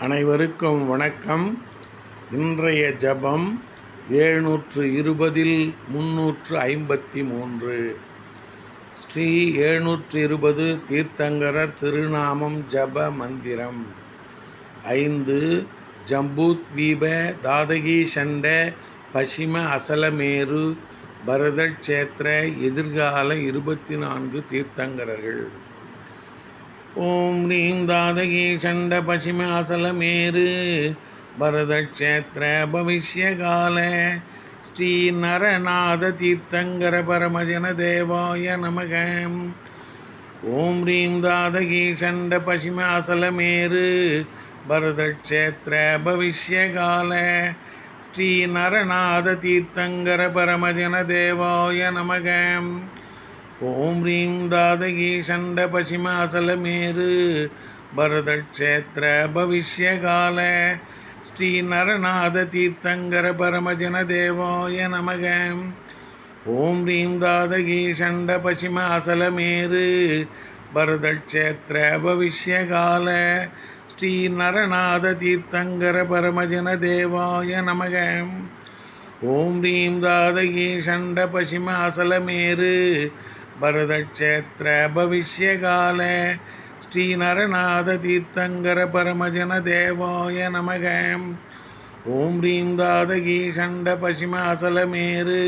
அனைவருக்கும் வணக்கம். இன்றைய ஜபம் எழுநூற்று இருபதில் முன்னூற்று ஐம்பத்தி மூன்று. ஸ்ரீ ஏழ்நூற்று இருபது தீர்த்தங்கரர் திருநாமம் ஜப மந்திரம். ஐந்து ஜம்பூத்வீப தாதகி சண்ட பசிம அசலமேரு பரதக்ஷேத்திர எதிர்கால இருபத்தி நான்கு தீர்த்தங்கரர்கள். ஓம் ரீம் தாதகே சண்ட பசிமாசலமேரு பரதக்ஷேத்திர பவிஷ்யகால. ஸ்ரீ நரநாத தீர்த்தங்கர பரமஜன தேவாய நமக. ஓம் ரீம் தாதகே சண்ட பசிமாசலமேரு பரதக்ஷேத்திர பவிஷ்யகால. ஸ்ரீ நரநாத தீர்த்தங்கர பரமஜன தேவாய நமகம் ஓம் ரீம் தாதகி சண்ட பசிமாசலமேரு பரதக்ஷேத்திர பவிஷ்யகால ஸ்ரீ நரநாத தீர்த்தங்கர பரமஜன தேவாய நமக. ஓம் ரீம் தாதகி சண்ட பசிமாசலமேரு பரதக்ஷேத்திர பவிஷ்யகால ஸ்ரீ நரநாத தீர்த்தங்கர பரமஜன தேவாய நமக. ஓம் ரீம் தாதகி சண்ட பசிமாசலமேரு பரதக்ஷேத்திர பவிஷ்யகால ஸ்ரீ நரநாத தீர்த்தங்கர பரமஜன தேவாய நமக. ஓம் ரீம் தாதகி சண்ட பசிம அசலமேரு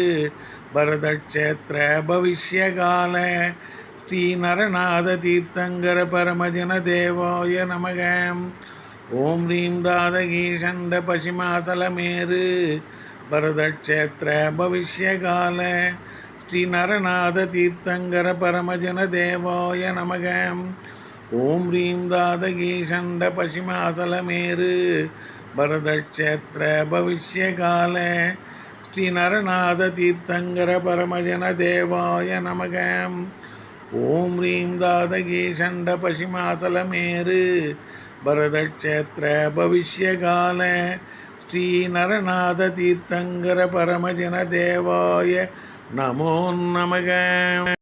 பரதக்ஷேத்திர பவிஷ்யகால ஸ்ரீ நரநாத தீர்த்தங்கர பரமஜன தேவாய நமக. ஓம் ரீம் தாதகி சண்ட பசிம அசலமேரு பரதக்ஷேத்திர பவிஷ்யகால ஸ்ரீ நரநாத தீர்த்தங்கர பரமஜன தேவாய நமக. ஓம் ஹ்ரீம் தாதகி சண்ட பசிம பரதக்ஷேத்திர பவிஷ்யகால. ஸ்ரீ நரநாத தீர்த்தங்கர பரமஜன தேவாய நமக. ஓம் ஹ்ரீம் தாதகி சண்ட பசிம பரதக்ஷேத்திர பவிஷ்யகால. ஸ்ரீ நரநாத தீர்த்தங்கர பரமஜன தேவாய நமோ நமக.